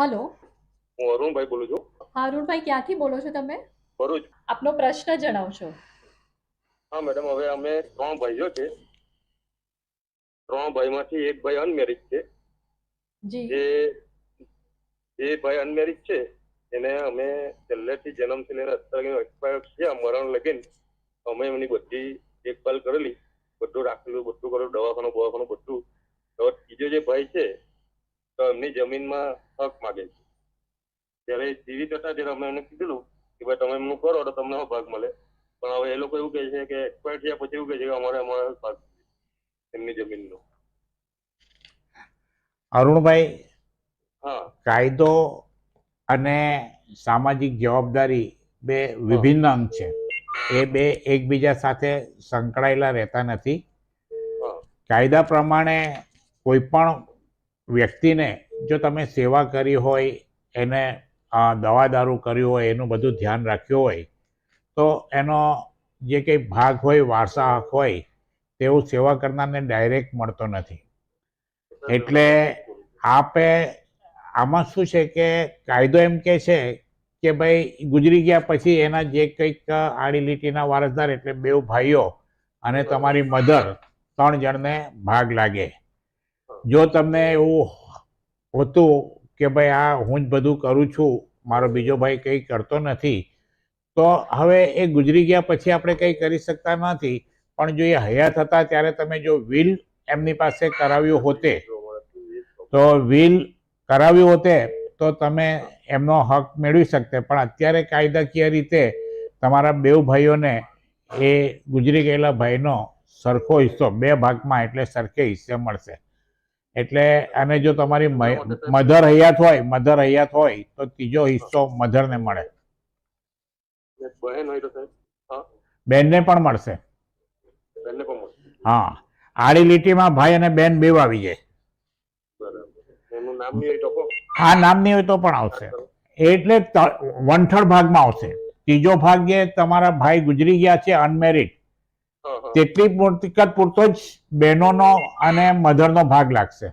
Hello. હું અરુણભાઈ બોલું છું. હા અરુણભાઈ ક્યાંથી બોલો છો તમે? ભરૂચ. આપનો પ્રશ્ન જણાવશો. હા મેડમ હવે અમે ત્રણ ભાઈઓ છે. ત્રણ ભાઈમાંથી એક ભાઈ અનમેરિડ છે. જી. જે ભાઈ અનમેરિડ છે એને અમે પહેલેથી જન્મથી લઈને અત્યારે એક્સપાયર છે મરણ લગીન અમે એમની બધી દેખભાલ કરેલી બધું રાખેલું બધું કરેલું દવાખાનું બવાખાનું બધું. તો ત્રીજો જે ભાઈ છે તો એમની જમીનમાં હક માગે છે. ત્યારે જીવિત હતા ત્યારે અમે એમને કીધેલું કે ભાઈ તમે એમનું કરો તો તમને ભાગ મળે? પણ હવે એ લોકો એવું કહે છે કે એક્સપાયર થયા પછી એવું કહે છે કે અમારે અમારે ભાગ એમની જમીનનો. અરુણભાઈ હા. કાયદો અને સામાજિક જવાબદારી બે વિભિન્ન અંગ છે. એ બે એકબીજા સાથે સંકળાયેલા રહેતા નથી. કાયદા પ્રમાણે કોઈ પણ વ્યક્તિને જો તમે સેવા કરી હોય, એને દવા દારૂ કર્યું હોય, એનું બધું ધ્યાન રાખ્યું હોય, તો એનો જે કંઈ ભાગ હોય વારસા હોય તેવું સેવા કરનારને ડાયરેક્ટ મળતો નથી. એટલે આપે, આમાં શું છે કે, કાયદો એમ કે છે કે ભાઈ ગુજરી ગયા પછી એના જે કંઈક આડી લીટીના વારસદાર એટલે બે ભાઈઓ અને તમારી મધર ત્રણ જણને ભાગ લાગે. જો તમને એવું હોતું કે ભાઈ આ હું જ બધું કરું છું, મારો બીજો ભાઈ કંઈ કરતો નથી, તો હવે એ ગુજરી ગયા પછી આપણે કંઈ કરી શકતા નથી. પણ જો એ હયાત હતા ત્યારે તમે જો વિલ એમની પાસે કરાવ્યું હોતે, તો વિલ કરાવ્યું હોતે, તો તમે એમનો હક મેળવી શકતે. પણ અત્યારે કાયદાકીય રીતે તમારા બેઉ ભાઈઓને એ ગુજરી ગયેલા ભાઈનો સરખો હિસ્સો, બે ભાગમાં એટલે સરખે હિસ્સે મળશે. એટલે અને જો તમારી મધર હયાત હોય મધર હયાત હોય તો ત્રીજો હિસ્સો મધરને મળે. તો સાહેબ હા? બેનને પણ મળશે. હા. આડી લીટીમાં ભાઈ અને બેન બેવ આવી જાય. હા નામ નહીં હોય તો નામની હોય તો પણ આવશે. એટલે વંઠળ ભાગમાં આવશે. ત્રીજો ભાગ જે તમારા ભાઈ ગુજરી ગયા છે અનમેરિડ તેટલી મિલકત પૂરતો જ બહેનોનો અને મધરનો ભાગ લાગશે.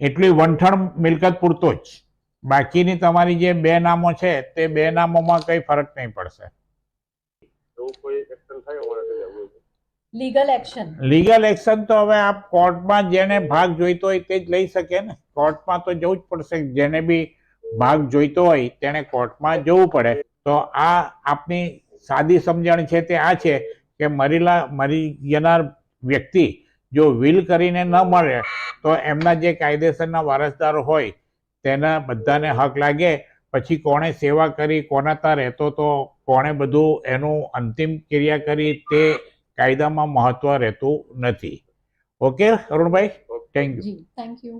એટલી વંઠણ મિલકત પૂરતો જ. બાકીની તમારી જે બે નામો છે તે બે નામોમાં કઈ ફરક નહીં પડશે. લીગલ એક્શન લીગલ એક્શન તો? હવે આપ કોર્ટમાં જેને ભાગ જોઈતો હોય તે જ લઈ શકે ને. કોર્ટમાં તો જવું જ પડશે. જેને બી ભાગ જોઈતો હોય તેણે કોર્ટમાં જવું પડે. તો આ આપની સાદી સમજણ છે તે આ છે કે મરેલા મરી જનાર વ્યક્તિ જો વિલ કરીને ન મળે તો એમના જે કાયદેસરના વારસદાર હોય તેના બધાને હક લાગે. પછી કોણે સેવા કરી કોના ત્યાં રહેતો તો કોણે બધું એનું અંતિમ ક્રિયા કરી તે કાયદામાં મહત્વ રહેતું નથી. Okay Arunbhai? Thank you thank you